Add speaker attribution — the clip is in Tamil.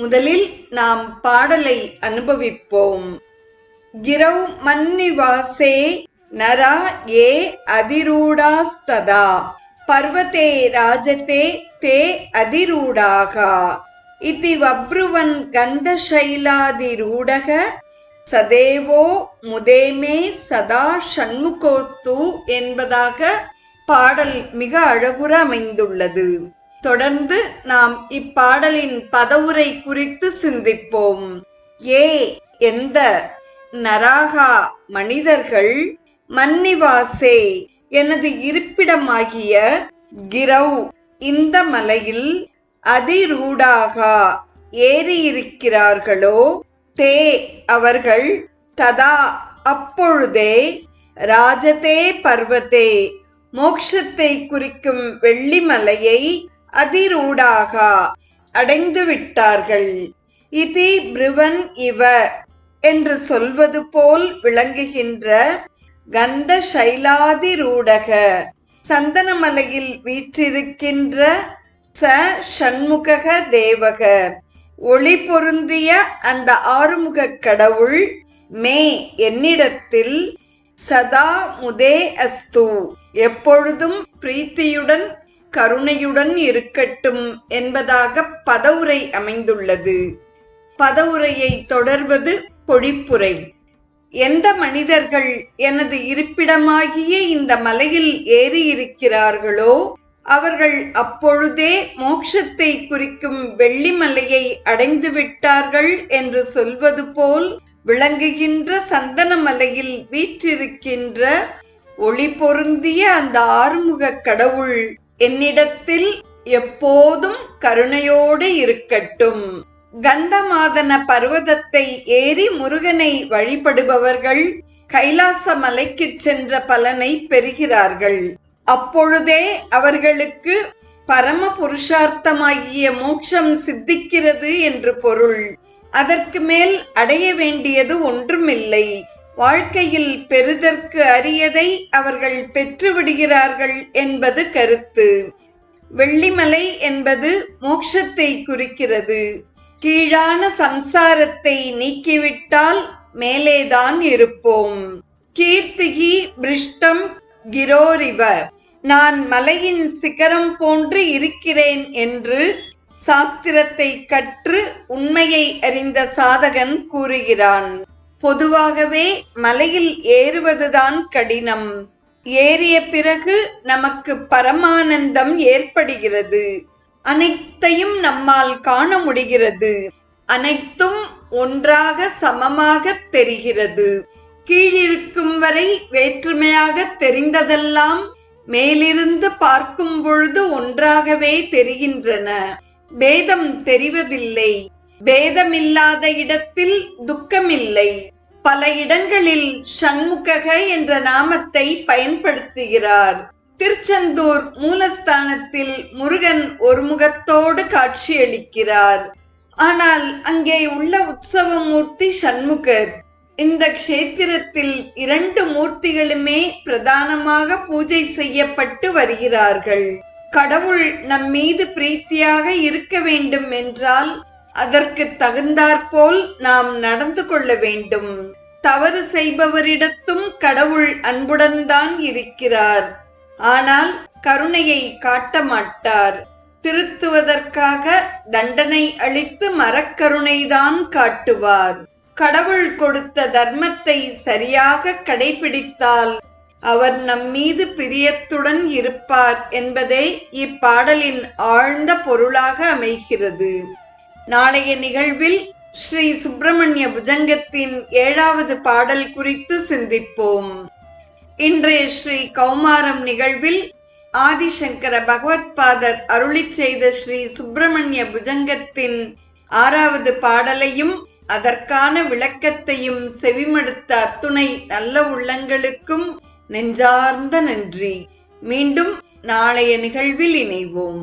Speaker 1: முதலில் நாம் பாடலை அனுபவிப்போம். கிரௌ மன்னிவாசே நரா ஏ அதிரூடாஸ்ததா. பர்வதே ராஜதே தே அதிரூடாக. இதி வப்ருவன் கந்தசைலாதிரூடக. சதேவோ முதேமே சதா ஷண்முகோஸ்து என்பதாக பாடல் மிக அழகுற அமைந்துள்ளது. தொடர்ந்து நாம் இப்பாடலின் பதவுரை குறித்து சிந்திப்போம். ஏ. எந்த நராகா மனிதர்கள் மன்னிவாசே எனது இருப்பிடமாகிய கிரௌ இந்த மலையில் அதிரூடாக ஏறியிருக்கிறார்களோ? தே. அவர்கள் ததா அப்பொழுதே ராஜதே பர்வதே மோக்ஷத்தை குறிக்கும் வெள்ளிமலையை அதிரூடாக. அடைந்து விட்டார்கள் இதி பிருவன் இவ என்று சொல்வது போல் விளங்குகின்ற கந்த சைலாதிரூடக சந்தனமலையில் வீற்றிருக்கின்ற ச ஷண்முக தேவக. ஒளி பொருந்திய அந்த ஆறுமுக கடவுள் மே என்னிடத்தில் சதா முதே அஸ்து. எப்பொழுதும் பிரீத்தியுடன் கருணையுடன் இருக்கட்டும் என்பதாக பதவுரை அமைந்துள்ளது. பதவுரையை தொடர்வது பொழிப்புரை. எந்த மனிதர்கள் எனது இருப்பிடமாகிய இந்த மலையில் ஏறியிருக்கிறார்களோ அவர்கள் அப்பொழுதே மோட்சத்தை குறிக்கும் வெள்ளிமலையை அடைந்து விட்டார்கள் என்று சொல்வது போல் விளங்குகின்ற சந்தன மலையில் வீற்றிருக்கின்ற ஒளி பொருந்திய அந்த ஆறுமுக கடவுள் என்னிடத்தில் எப்போதும் கருணையோடு இருக்கட்டும். கந்தமாதன பர்வதத்தை ஏறி முருகனை வழிபடுபவர்கள் கைலாச மலைக்கு சென்ற பலனை பெறுகிறார்கள். அப்பொழுதே அவர்களுக்கு பரம புருஷார்த்தமாகிய மோட்சம் சித்திக்கிறது என்று பொருள். அதற்கு மேல் அடைய வேண்டியது ஒன்றுமில்லை. வாழ்க்கையில் பெறுதற்கு அரியதை அவர்கள் பெற்றுவிடுகிறார்கள் என்பது கருத்து. வெள்ளிமலை என்பது மோட்சத்தை குறிக்கிறது. கீழான சம்சாரத்தை நீக்கிவிட்டால் மேலேதான் இருப்போம். கீர்த்திகி பிருஷ்டம் கிரோரிவ நான் மலையின் சிகரம் போன்று இருக்கிறேன் என்று சாஸ்திரத்தை கற்று உண்மையை அறிந்த சாதகன் கூறுகிறான். பொதுவாகவே மலையில் ஏறுவதுதான் கடினம். ஏறிய பிறகு நமக்கு பரமானந்தம் ஏற்படுகிறது. அனைத்தையும் நம்மால் காண முடிகிறது. அனைத்தும் ஒன்றாக சமமாக தெரிகிறது. கீழிருக்கும் வரை வேற்றுமையாக தெரிந்ததெல்லாம் மேலிருந்து பார்க்கும் பொழுது ஒன்றாகவே தெரிகின்றன. பேதம் தெரிவதில்லை. பேதமில்லாத இடத்தில் துக்கமில்லை. பல இடங்களில் ஷண்முகக என்ற நாமத்தை பயன்படுத்துகிறார். திருச்செந்தூர் மூலஸ்தானத்தில் முருகன் ஒரு முகத்தோடு காட்சியளிக்கிறார். ஆனால் அங்கே உள்ள உற்சவ மூர்த்தி சண்முகர். இந்த க்ஷேத்திரத்தில் இரண்டு மூர்த்திகளுமே பிரதானமாக பூஜை செய்யப்பட்டு வருகிறார்கள். கடவுள் நம் மீது பிரீத்தியாக இருக்க வேண்டும் என்றால் அதற்கு தகுந்தாற்போல் நாம் நடந்து கொள்ள வேண்டும். தவறு செய்பவரிடத்தும் கடவுள் அன்புடன் தான் இருக்கிறார். ஆனால் கருணையை காட்ட மாட்டார் திருத்துவதற்காக தண்டனை அளித்து மரக்கருணைதான் காட்டுவார். கடவுள் கொடுத்த தர்மத்தை சரியாக கடைபிடித்தால் அவர் நம் மீது பிரியத்துடன் இருப்பார் என்பதே இப்பாடலின் ஆழ்ந்த பொருளாக அமைகிறது. நாளைய நிகழ்வில் ஸ்ரீ சுப்பிரமணிய புஜங்கத்தின் ஏழாவது பாடல் குறித்து சிந்திப்போம். இன்றைய ஸ்ரீ கௌமாரம் நிகழ்வில் ஆதிசங்கர பகவத்பாதர் அருளிச் செய்த ஸ்ரீ சுப்பிரமணிய புஜங்கத்தின் ஆறாவது பாடலையும் அதற்கான விளக்கத்தையும் செவிமடுத்த அத்துணை நல்ல உள்ளங்களுக்கும் நெஞ்சார்ந்த நன்றி. மீண்டும் நாளைய நிகழ்வில் இணைவோம்.